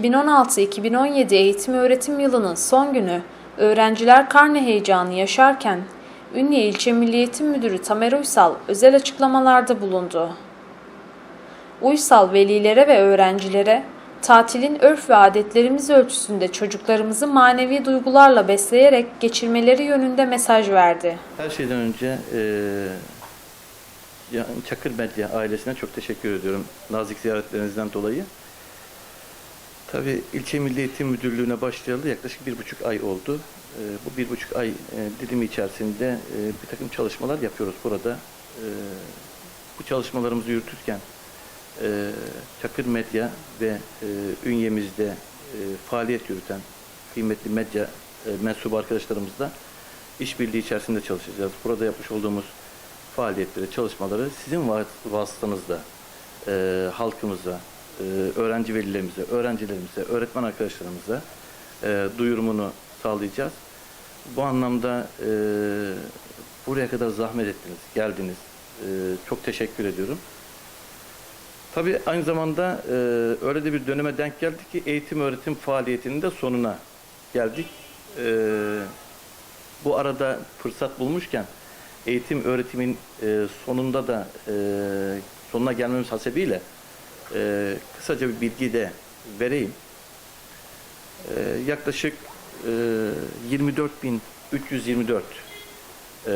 2016-2017 eğitim öğretim yılının son günü öğrenciler karne heyecanı yaşarken Ünye İlçe Milli Eğitim Müdürü Tamer Uysal özel açıklamalarda bulundu. Uysal velilere ve öğrencilere tatilin örf ve adetlerimiz ölçüsünde çocuklarımızı manevi duygularla besleyerek geçirmeleri yönünde mesaj verdi. Her şeyden önce ya- Çakır Medya ailesine çok teşekkür ediyorum nazik ziyaretlerinizden dolayı. Tabii ilçe Milli Eğitim Müdürlüğü'ne başlayalı yaklaşık bir buçuk ay oldu. Eee, bu bir buçuk ay eee, dilimi içerisinde eee, bir takım çalışmalar yapıyoruz burada. Eee, bu çalışmalarımızı yürütürken eee, Çakır Medya ve eee, ünyemizde eee, faaliyet yürüten kıymetli medya mensubu arkadaşlarımızla işbirliği içerisinde çalışacağız. Burada yapmış olduğumuz faaliyetleri, çalışmaları sizin vas- vasıtanızla eee, halkımıza, eee, öğrenci velilerimize, öğrencilerimize, öğretmen arkadaşlarımıza eee, duyurumunu sağlayacağız. Bu anlamda eee, buraya kadar zahmet ettiniz, geldiniz. Çok teşekkür ediyorum. Tabii aynı zamanda öyle de bir döneme denk geldik ki eğitim öğretim faaliyetinin de sonuna geldik. Bu arada fırsat bulmuşken eğitim öğretimin e, sonunda da e, sonuna gelmemiz hasebiyle e, kısaca bir bilgi de vereyim. E, yaklaşık e, 24.324 e,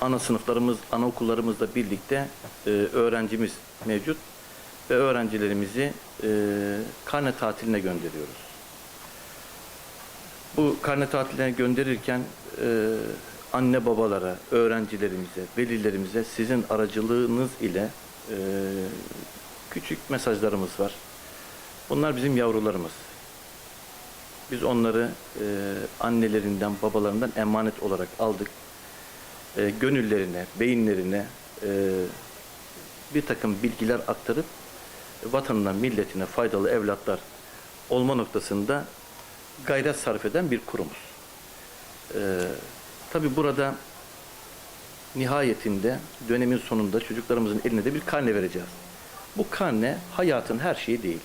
ana sınıflarımız, anaokullarımızla birlikte e, öğrencimiz mevcut ve öğrencilerimizi e, karne tatiline gönderiyoruz. Bu karne tatiline gönderirken e, anne babalara, öğrencilerimize, velilerimize sizin aracılığınız ile e, küçük mesajlarımız var. Bunlar bizim yavrularımız. Biz onları e, annelerinden, babalarından emanet olarak aldık. E, gönüllerine, beyinlerine e, bir takım bilgiler aktarıp vatanına, milletine faydalı evlatlar olma noktasında gayret sarf eden bir kurumuz. Ee, tabii burada nihayetinde dönemin sonunda çocuklarımızın eline de bir karne vereceğiz. Bu karne hayatın her şeyi değil.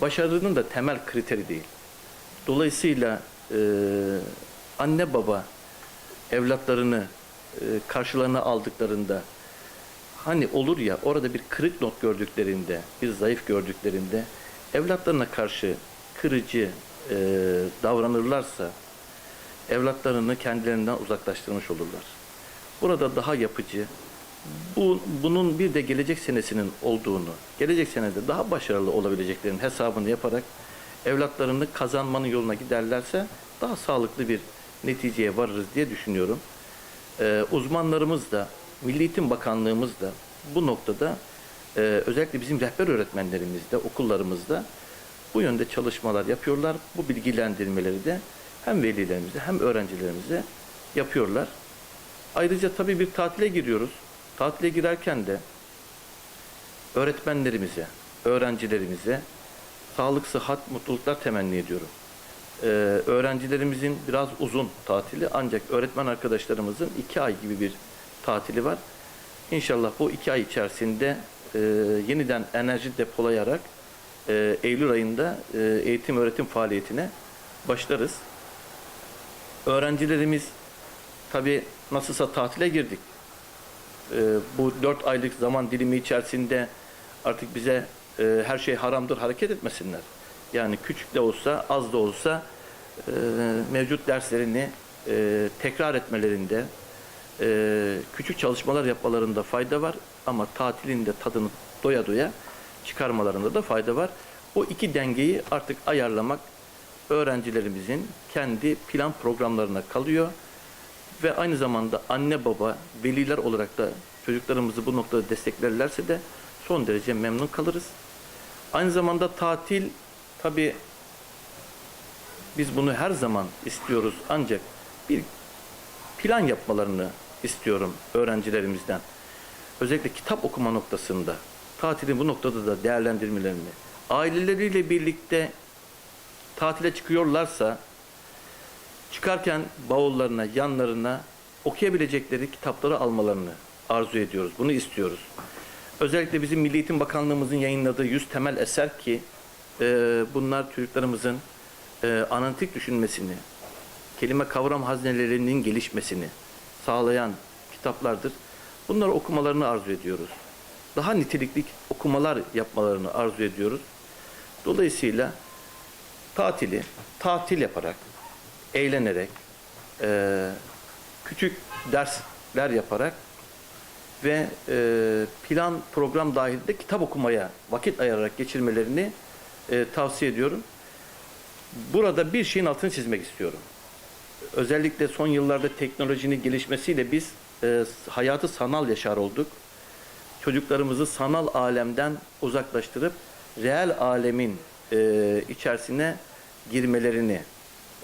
Başarının da temel kriteri değil. Dolayısıyla e, anne baba evlatlarını e, karşılarına aldıklarında hani olur ya orada bir kırık not gördüklerinde, bir zayıf gördüklerinde evlatlarına karşı kırıcı e, davranırlarsa evlatlarını kendilerinden uzaklaştırmış olurlar. Burada daha yapıcı, bu, bunun bir de gelecek senesinin olduğunu, gelecek senede daha başarılı olabileceklerinin hesabını yaparak evlatlarını kazanmanın yoluna giderlerse daha sağlıklı bir neticeye varırız diye düşünüyorum. Ee, uzmanlarımız da, Milli Eğitim Bakanlığımız da bu noktada e, özellikle bizim rehber öğretmenlerimizde, okullarımızda bu yönde çalışmalar yapıyorlar. Bu bilgilendirmeleri de hem velilerimize hem öğrencilerimize yapıyorlar. Ayrıca tabii bir tatile giriyoruz. Tatile girerken de öğretmenlerimize, öğrencilerimize sağlık, sıhhat, mutluluklar temenni ediyorum. Ee, öğrencilerimizin biraz uzun tatili ancak öğretmen arkadaşlarımızın iki ay gibi bir tatili var. İnşallah bu iki ay içerisinde e, yeniden enerji depolayarak e, Eylül ayında e, eğitim öğretim faaliyetine başlarız. Öğrencilerimiz tabi nasılsa tatile girdik. E, bu dört aylık zaman dilimi içerisinde artık bize e, her şey haramdır hareket etmesinler. Yani küçük de olsa az da olsa e, mevcut derslerini e, tekrar etmelerinde e, küçük çalışmalar yapmalarında fayda var ama tatilin de tadını doya doya çıkarmalarında da fayda var. O iki dengeyi artık ayarlamak öğrencilerimizin kendi plan programlarına kalıyor ve aynı zamanda anne baba, veliler olarak da çocuklarımızı bu noktada desteklerlerse de son derece memnun kalırız. Aynı zamanda tatil tabi biz bunu her zaman istiyoruz ancak bir plan yapmalarını istiyorum öğrencilerimizden. Özellikle kitap okuma noktasında tatilin bu noktada da değerlendirmelerini, aileleriyle birlikte tatile çıkıyorlarsa çıkarken bavullarına, yanlarına okuyabilecekleri kitapları almalarını arzu ediyoruz. Bunu istiyoruz. Özellikle bizim Milli Eğitim Bakanlığımızın yayınladığı 100 temel eser ki e, bunlar çocuklarımızın e, analitik düşünmesini, kelime kavram haznelerinin gelişmesini sağlayan kitaplardır. Bunları okumalarını arzu ediyoruz. Daha nitelikli okumalar yapmalarını arzu ediyoruz. Dolayısıyla tatili tatil yaparak, eğlenerek, e, küçük dersler yaparak ve e, plan program dahilinde kitap okumaya vakit ayırarak geçirmelerini e, tavsiye ediyorum. Burada bir şeyin altını çizmek istiyorum. Özellikle son yıllarda teknolojinin gelişmesiyle biz e, hayatı sanal yaşar olduk. Çocuklarımızı sanal alemden uzaklaştırıp reel alemin e, içerisine girmelerini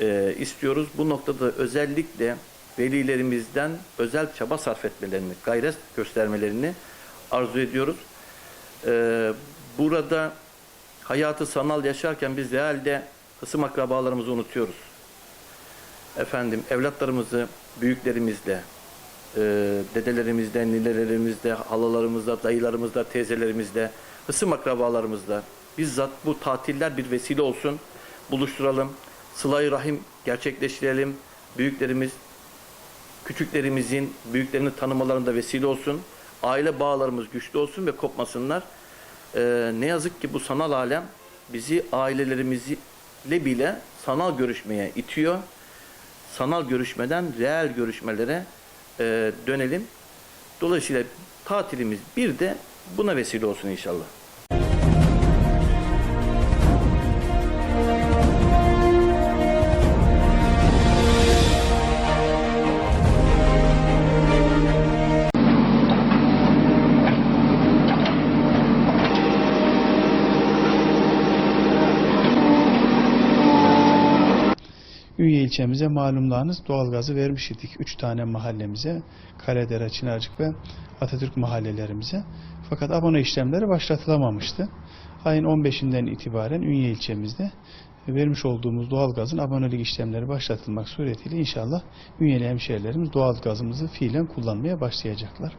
e, istiyoruz. Bu noktada özellikle velilerimizden özel çaba sarf etmelerini, gayret göstermelerini arzu ediyoruz. E, burada hayatı sanal yaşarken biz realde hısım akrabalarımızı unutuyoruz. Efendim evlatlarımızı büyüklerimizle, e, dedelerimizle, ninelerimizle, halalarımızla, dayılarımızla, teyzelerimizle, hısım akrabalarımızla bizzat bu tatiller bir vesile olsun. Buluşturalım. Sıla-i Rahim gerçekleştirelim. Büyüklerimiz, küçüklerimizin büyüklerini tanımalarında vesile olsun. Aile bağlarımız güçlü olsun ve kopmasınlar. Ee, ne yazık ki bu sanal alem bizi ailelerimizle bile sanal görüşmeye itiyor. Sanal görüşmeden reel görüşmelere e, dönelim. Dolayısıyla tatilimiz bir de buna vesile olsun inşallah. İlçemize malumlarınız doğalgazı vermiş idik. Üç tane mahallemize, Karadere, Çınarcık ve Atatürk mahallelerimize. Fakat abone işlemleri başlatılamamıştı. Ayın 15'inden itibaren Ünye ilçemizde vermiş olduğumuz doğalgazın abonelik işlemleri başlatılmak suretiyle inşallah Ünyeli hemşehrilerimiz doğalgazımızı fiilen kullanmaya başlayacaklar.